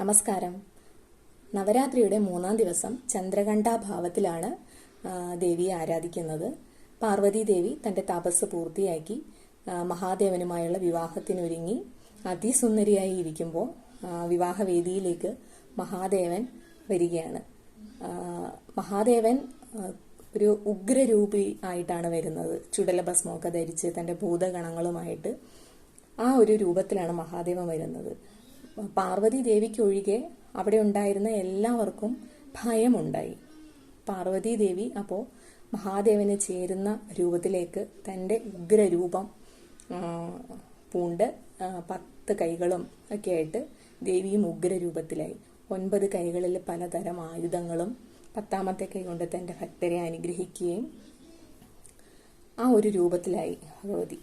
നമസ്കാരം. നവരാത്രിയുടെ മൂന്നാം ദിവസം ചന്ദ്രകണ്ഠാഭാവത്തിലാണ് ദേവിയെ ആരാധിക്കുന്നത്. പാർവതി ദേവി തന്റെ തപസ് പൂർത്തിയാക്കി മഹാദേവനുമായുള്ള വിവാഹത്തിനൊരുങ്ങി അതിസുന്ദരിയായി ഇരിക്കുമ്പോൾ വിവാഹവേദിയിലേക്ക് മഹാദേവൻ വരികയാണ്. മഹാദേവൻ ഒരു ഉഗ്രരൂപി ആയിട്ടാണ് വരുന്നത്. ചുടലഭസ്മൊക്കെ ധരിച്ച് തന്റെ ഭൂതഗണങ്ങളുമായിട്ട് ആ ഒരു രൂപത്തിലാണ് മഹാദേവൻ വരുന്നത്. പാർവതി ദേവിക്കൊഴികെ അവിടെ ഉണ്ടായിരുന്ന എല്ലാവർക്കും ഭയമുണ്ടായി. പാർവതി ദേവി അപ്പോൾ മഹാദേവന് ചേരുന്ന രൂപത്തിലേക്ക് തന്റെ ഉഗ്രരൂപം പൂണ്ട് പത്ത് കൈകളും ഒക്കെ ആയിട്ട് ദേവിയും ഉഗ്രരൂപത്തിലായി. ഒൻപത് കൈകളിൽ പലതരം ആയുധങ്ങളും പത്താമത്തെ കൈ കൊണ്ട് തന്റെ ഭക്തരെ അനുഗ്രഹിക്കുകയും ആ ഒരു രൂപത്തിലായി ഭഗവതി.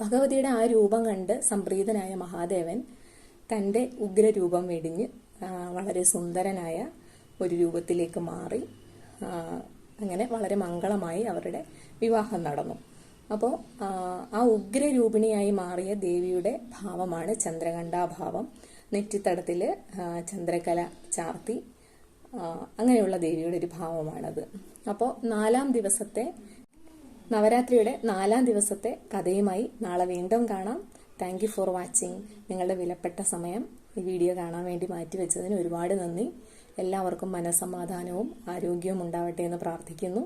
ഭഗവതിയുടെ ആ രൂപം കണ്ട് സംപ്രീതനായ മഹാദേവൻ തന്റെ ഉഗ്രരൂപം വെടിഞ്ഞ് വളരെ സുന്ദരനായ ഒരു രൂപത്തിലേക്ക് മാറി അങ്ങനെ വളരെ മംഗളമായി അവരുടെ വിവാഹം നടന്നു. അപ്പോൾ ആ ഉഗ്രരൂപിണിയായി മാറിയ ദേവിയുടെ ഭാവമാണ് ചന്ദ്രകണ്ഠാഭാവം. നെറ്റിത്തടത്തിൽ ചന്ദ്രകല ചാർത്തി അങ്ങനെയുള്ള ദേവിയുടെ ഒരു ഭാവമാണത്. അപ്പോൾ നാലാം ദിവസത്തെ നവരാത്രിയുടെ നാലാം ദിവസത്തെ കഥയുമായി നാളെ വീണ്ടും കാണാം. താങ്ക് യു ഫോർ വാച്ചിങ് നിങ്ങളുടെ വിലപ്പെട്ട സമയം ഈ വീഡിയോ കാണാൻ വേണ്ടി മാറ്റിവെച്ചതിന് ഒരുപാട് നന്ദി. എല്ലാവർക്കും മനസ്സമാധാനവും ആരോഗ്യവും ഉണ്ടാവട്ടെ എന്ന് പ്രാർത്ഥിക്കുന്നു.